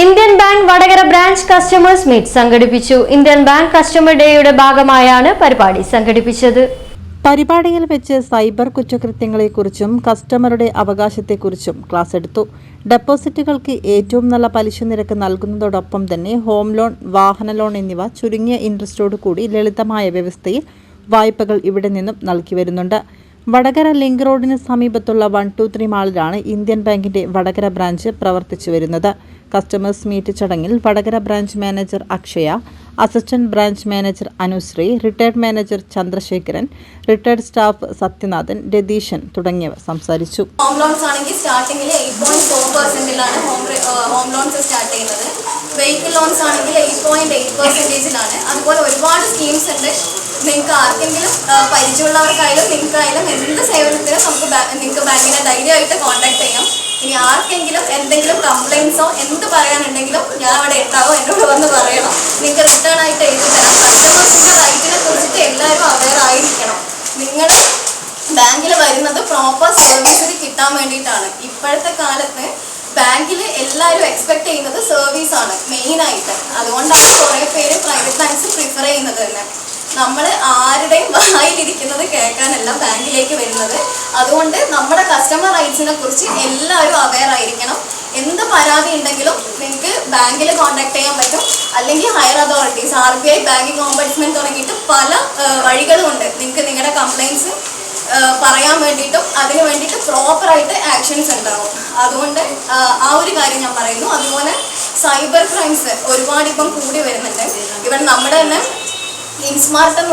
Indian bank Vadakara branch customers meet സംഘടിപ്പിച്ചു. Indian bank customer ഡേയുടെ ഭാഗമായാണ് പരിപാടി സംഘടിപ്പിച്ചത്. പരിപാടിയിൽ വെച്ച് സൈബർ കുറ്റകൃത്യങ്ങളെക്കുറിച്ചും കസ്റ്റമറുടെ അവകാശത്തെക്കുറിച്ചും ക്ലാസ് എടുത്തു. ഡെപ്പോസിറ്റുകൾക്ക് ഏറ്റവും നല്ല പലിശ നിരക്ക് നൽകുന്നതോടൊപ്പം തന്നെ ഹോം ലോൺ വാഹന ലോൺ എന്നിവ ചുരുങ്ങിയ ഇൻട്രസ്റ്റോടു കൂടി ലളിതമായ വ്യവസ്ഥയിൽ വായ്പകൾ ഇവിടെ നിന്നും നൽകി വരുന്നുണ്ട്. വടകര ലിങ്ക് റോഡിന് സമീപത്തുള്ള വൺ ടു ത്രീ മാളിലാണ് ഇന്ത്യൻ ബാങ്കിന്റെ വടകര ബ്രാഞ്ച് പ്രവർത്തിച്ചു വരുന്നത്. കസ്റ്റമേഴ്സ് മീറ്റ് ചടങ്ങിൽ Vadakara branch manager Akshaya assistant branch manager Anusree retired manager Chandrasekharan retired staff Sathyanathan Ratheeshan തുടങ്ങിയവർ സംസാരിച്ചു. ഹോം ലോൺസ് ആണെങ്കിൽ സ്റ്റാർട്ടിംഗിൽ എയ്റ്റ് പോയിന്റ് ഫോർ പെർസെന്റിലാണ് ഹോം ലോൺസ് സ്റ്റാർട്ട് ചെയ്യുന്നത്. വെഹിക്കിൾ ലോൺസ് ആണെങ്കിൽ എയ്റ്റ് പോയിന്റ് എയ്റ്റ് പെർസെന്റേജിലാണ് അതുപോലെ ഒരുപാട് സ്കീംസ് ഉണ്ട്. നിങ്ങൾക്ക് ആർക്കെങ്കിലും പരിചയമുള്ളവർക്കായാലും നിങ്ങൾക്കായാലും എന്ത് സേവനത്തിനും നമുക്ക് നിങ്ങൾക്ക് ബാങ്കിനെ ധൈര്യമായിട്ട് കോൺടാക്ട് ചെയ്യാം. ഇനി ആർക്കെങ്കിലും എന്തെങ്കിലും കംപ്ലൈൻസോ എന്ത് പറയാനുണ്ടെങ്കിലും ഞാൻ അവിടെ ഉണ്ടാവും എന്നോട് വന്ന് പറയണം നിങ്ങൾക്ക് റിട്ടേൺ ആയിട്ട് എഴുതി തരാം കസ്റ്റമേഴ്സിന്റെ റൈറ്റിനെ കുറിച്ചിട്ട് എല്ലാവരും അവെയർ ആയിരിക്കണം നിങ്ങൾ ബാങ്കിൽ വരുന്നത് പ്രോപ്പർ സർവീസിന് കിട്ടാൻ വേണ്ടിയിട്ടാണ്. ഇപ്പോഴത്തെ കാലത്ത് ബാങ്കിൽ എല്ലാവരും എക്സ്പെക്ട് ചെയ്യുന്നത് സർവീസ് ആണ് മെയിനായിട്ട് അതുകൊണ്ടാണ് കുറേ പേര് പ്രൈവറ്റ് ബാങ്ക്സ് പ്രിഫർ ചെയ്യുന്നത് തന്നെ. നമ്മൾ ആരുടെയും വായിലിരിക്കുന്നത് കേൾക്കാനല്ല ബാങ്കിലേക്ക് വരുന്നത്. അതുകൊണ്ട് നമ്മുടെ കസ്റ്റമർ റൈറ്റ്സിനെ കുറിച്ച് എല്ലാവരും അവെയർ ആയിരിക്കണം. എന്ത് പരാതി ഉണ്ടെങ്കിലും നിങ്ങൾക്ക് ബാങ്കിൽ കോൺടാക്ട് ചെയ്യാൻ പറ്റും. അല്ലെങ്കിൽ higher authorities R B I banking ombudsman തുടങ്ങിയിട്ട് പല വഴികളുമുണ്ട് നിങ്ങൾക്ക് നിങ്ങളുടെ കംപ്ലൈൻസ് പറയാൻ വേണ്ടിയിട്ടും അതിന് വേണ്ടിയിട്ട് പ്രോപ്പറായിട്ട് ആക്ഷൻസ് ഉണ്ടാവും. അതുകൊണ്ട് ആ, ഒരു കാര്യം ഞാൻ പറയുന്നു. അതുപോലെ സൈബർ ക്രൈംസ് ഒരുപാട് ഇപ്പം കൂടി വരുന്നുണ്ട്. ഇവൻ നമ്മുടെ തന്നെ ഇൻസ്മാർട്ട് എന്ന്